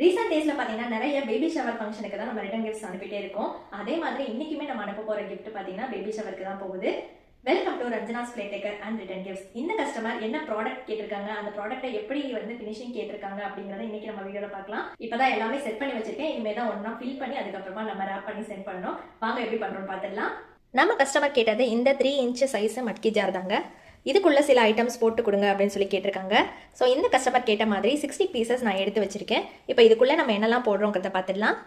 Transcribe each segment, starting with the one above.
Recent டேஸ்ல பாத்தீங்கன்னா நிறைய பேபி ஷவர் ஃபங்க்ஷனுக்கு தான் நம்ம ரிட்டன் கிஃப்ட்ஸ் அனுப்பிட்டே இருக்கோம். அதே மாதிரி இன்னைக்குமே நம்ம அனுப்ப போற கிஃப்ட் பாத்தீங்கன்னா பேபி ஷவருக்கு தான் போகுது. Welcome to Ranjana's play taker and return gifts இந்த கஸ்டமர் என்ன ப்ராடக்ட் கேட்டிருக்காங்க அந்த ப்ராடக்ட்டை எப்படி வந்து ஃபினிஷிங் கேட்டிருக்காங்க அப்படிங்கறத இன்னைக்கு நம்ம வீடியோல பார்க்கலாம். இப்பதான் எல்லாமே செட் பண்ணி வச்சிருக்கேன். இனிமே தான் ஒன்றா ஃபில் பண்ணி அதுக்கப்புறமா நம்ம ரேப் பண்ணி சென்ட் பண்ணணும். வாங்க எப்படி பண்றோம் பார்த்துடலாம் நம்ம கஸ்டமர் கேட்டது இந்த three inch size matki jar தாங்க. இதுக்குள்ளே சில ஐட்டம்ஸ் போட்டு கொடுங்க அப்படின்னு சொல்லி கேட்டிருக்காங்க. ஸோ இந்த கஸ்டமர் கேட்ட மாதிரி சிக்ஸ்டி பீசஸ் நான் எடுத்து வச்சிருக்கேன். இப்போ இதுக்குள்ளே நம்ம என்னெல்லாம் போடுறோங்கிறத பார்த்துடலாம்.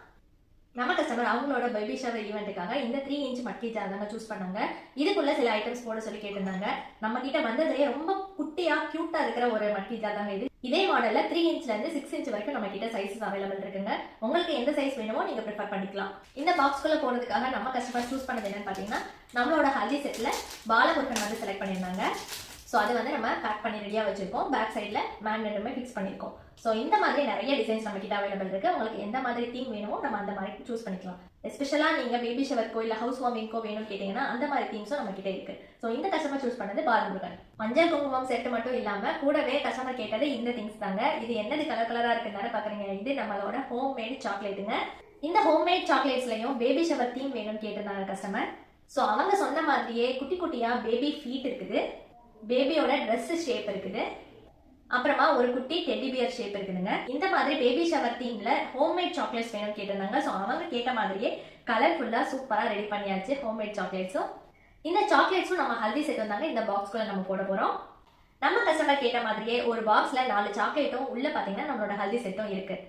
நம்ம கஸ்டமர் அவங்களோட பேபி ஷவர் ஈவெண்ட்டுக்காக இந்த த்ரீ இன்ச் மட்கி ஜார் தாங்க சூஸ் பண்ணாங்க. இதுக்குள்ள சில ஐட்டம்ஸ் போட சொல்லி கேட்டிருந்தாங்க. நம்ம கிட்ட வந்ததுலேயே ரொம்ப குட்டியா கியூட்டா இருக்கிற ஒரு மட்கி ஜார் தாங்க இது. இதே மாடலில் த்ரீ இன்ச்லேருந்து சிக்ஸ் இன்ச் வரைக்கும் நம்ம கிட்ட சைஸஸ் அவைலபிள் இருக்குங்க. உங்களுக்கு எந்த சைஸ் வேணுமோ நீங்கள் ப்ரிஃபர் பண்ணிக்கலாம். இந்த பாக்ஸ்குள்ளே போகிறதுக்காக நம்ம கஸ்டமர் சூஸ் பண்ணது என்னன்னு பார்த்தீங்கன்னா நம்மளோட ஹல்தி செட்டில் பாலகுட்டன் வந்து செலக்ட் பண்ணியிருந்தாங்க. ஸோ அது வந்து நம்ம பேக் பண்ணி ரெடியாக வச்சிருக்கோம். பேக் சைடில் மேக்னெட்டுமே ஃபிக்ஸ் பண்ணியிருக்கோம் ஸோ இந்த மாதிரி நிறைய டிசைன்ஸ் நம்ம கிட்ட அவைலபிள் இருக்கு. உங்களுக்கு எந்த மாதிரி தீம் வேணுமோ நம்ம அந்த மாதிரி சூஸ் பண்ணிக்கலாம். எஸ்பெஷலாக நீங்கள் பேபி ஷவர்க்கோ இல்லை ஹவுஸ் வார்மிங்கோ வேணும்னு கேட்டிங்கன்னா அந்த மாதிரி தீம்ஸும் நம்ம கிட்ட இருக்கு. ஸோ இந்த கஸ்டமர் சூஸ் பண்ணது பாலமுருகன். மஞ்சள் குங்குமம் செட் மட்டும் இல்லாமல் கூடவே கஸ்டமர் கேட்டது இந்த திங்ஸ் தாங்க. இது என்னது கலர் கலராக இருக்குன்னு பார்க்குறீங்க இது நம்மளோட ஹோம் மேட் சாக்லேட்டுங்க இந்த ஹோம்மேட் சாக்லேட்ஸ்லையும் பேபி ஷவர் தீம் வேணும்னு கேட்டிருந்தாங்க கஸ்டமர் ஸோ அவங்க சொன்ன மாதிரியே குட்டி குட்டியாக பேபி ஃபீட் இருக்குது. பேபியோட ட்ரெஸ் ஷேப் இருக்குது. அப்புறமா ஒரு குட்டி டெடி பியர் ஷேப் இருக்குதுங்க. இந்த மாதிரி பேபி ஷவர் தீம்ல ஹோம்மேட் சாக்லேட்ஸ் வேணும் கேட்டிருந்தாங்க. ஸோ அவங்க கேட்ட மாதிரியே கலர்ஃபுல்லாக சூப்பராக ரெடி பண்ணியாச்சு ஹோம்மேட் சாக்லேட்ஸும் இந்த சாக்லேட்ஸும் நம்ம ஹல்தி செட் வந்தாங்க. இந்த பாக்ஸ்குள்ள நம்ம போட போகிறோம் நம்ம கஸ்டமர் கேட்ட மாதிரியே ஒரு பாக்ஸில் நாலு சாக்லேட்டும் உள்ளே பார்த்தீங்கன்னா நம்மளோட ஹல்தி செட்டும் இருக்குது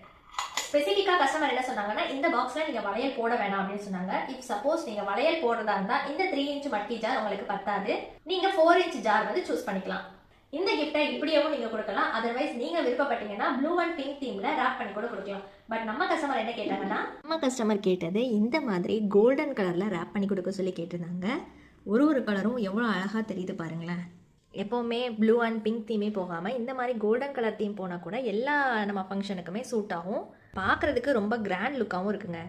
ஸ்பெசிஃபிக்காக கஸ்டமர் என்ன சொன்னாங்கன்னா இந்த பாக்ஸில் நீங்கள் வளையல் போட வேணாம் அப்படின்னு சொன்னாங்க. இப் சப்போஸ் நீங்கள் வளையல் போடுறதா இருந்தால் இந்த த்ரீ இன்ச் மட்கி ஜார் உங்களுக்கு பத்தாது. நீங்கள் ஃபோர் இன்ச் ஜார் வந்து சூஸ் பண்ணிக்கலாம். இந்த கிஃப்டை இப்படியேவும் நீங்கள் கொடுக்கலாம். அதர்வைஸ் நீங்கள் விருப்பப்பட்டீங்கன்னா ப்ளூ அண்ட் பிங்க் தீமில் ரேப் பண்ணி கூட கொடுக்கலாம். பட் நம்ம கஸ்டமர் என்ன கேட்டாங்கன்னா நம்ம கஸ்டமர் கேட்டது இந்த மாதிரி கோல்டன் கலரில் ரேப் பண்ணி கொடுக்க சொல்லி கேட்டிருந்தாங்க. ஒரு ஒரு கலரும் எவ்வளோ அழகாக தெரியுது பாருங்களேன். எப்போவுமே ப்ளூ அண்ட் பிங்க் தீமே போகாமல் இந்த மாதிரி கோல்டன் கலர் தீம் போனால் கூட எல்லா நம்ம ஃபங்க்ஷனுக்குமே சூட் ஆகும். பார்க்குறதுக்கு ரொம்ப கிராண்ட் லுக்காகவும் இருக்குங்க.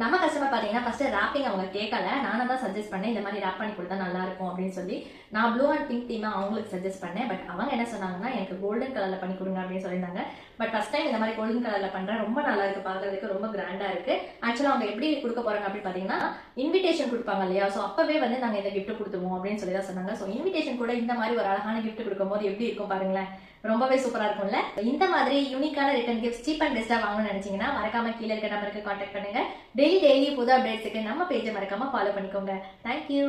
நம்ம கஸ்டமர் பார்த்தீங்கன்னா ஃபர்ஸ்ட் ரேப்பிங் அவங்க கேட்கல நானும் தான் சஜஸ்ட் பண்ணேன் இந்த மாதிரி ரேப் பண்ணி கொடுத்தா நல்லா இருக்கும் அப்படின்னு சொல்லி. நான் ப்ளூ அண்ட் பிங்க் தீமா அவங்களுக்கு சஜஸ்ட் பண்ணேன். பட் அவங்க என்ன சொன்னாங்கன்னா எனக்கு கோல்டன் கலர்ல பண்ணி கொடுங்க அப்படின்னு சொல்லியிருந்தாங்க. பட் ஃபர்ஸ்ட் டைம் இந்த மாதிரி கோல்டன் கலர்ல பண்றேன். ரொம்ப நல்லா இருக்கு. பாக்குறதுக்கு ரொம்ப கிராண்டா இருக்கு. ஆக்சுவலா அவங்க எப்படி கொடுக்க போறாங்க அப்படின்னு பாத்தீங்கன்னா இன்விடேஷன் கொடுப்பாங்க இல்லையா? ஸோ அப்பவே வந்து நாங்க இந்த கிஃப்ட் கொடுத்துருவோம் அப்படின்னு சொல்லி தான் சொன்னாங்க. ஸோ இன்விடேஷன் கூட இந்த மாதிரி ஒரு அழகான கிஃப்ட் கொடுக்கும்போது எப்படி இருக்கும் பாருங்களேன். ரொம்பவே சூப்பரா இருக்கும்ல. இந்த மாதிரி யூனிக்கான ரிட்டன் கிஃப்ட் சீப் அண்ட் பெஸ்டா வாங்கணும்னு நினைச்சீங்கன்னா மறக்காம கீழே இருக்க நம்பருக்கு கான்டாக்ட் பண்ணுங்க. டெய்லி டெய்லி புது அப்டேட்ஸுக்கு நம்ம பேஜை மறக்காம ஃபாலோ பண்ணிக்கோங்க. தேங்க்யூ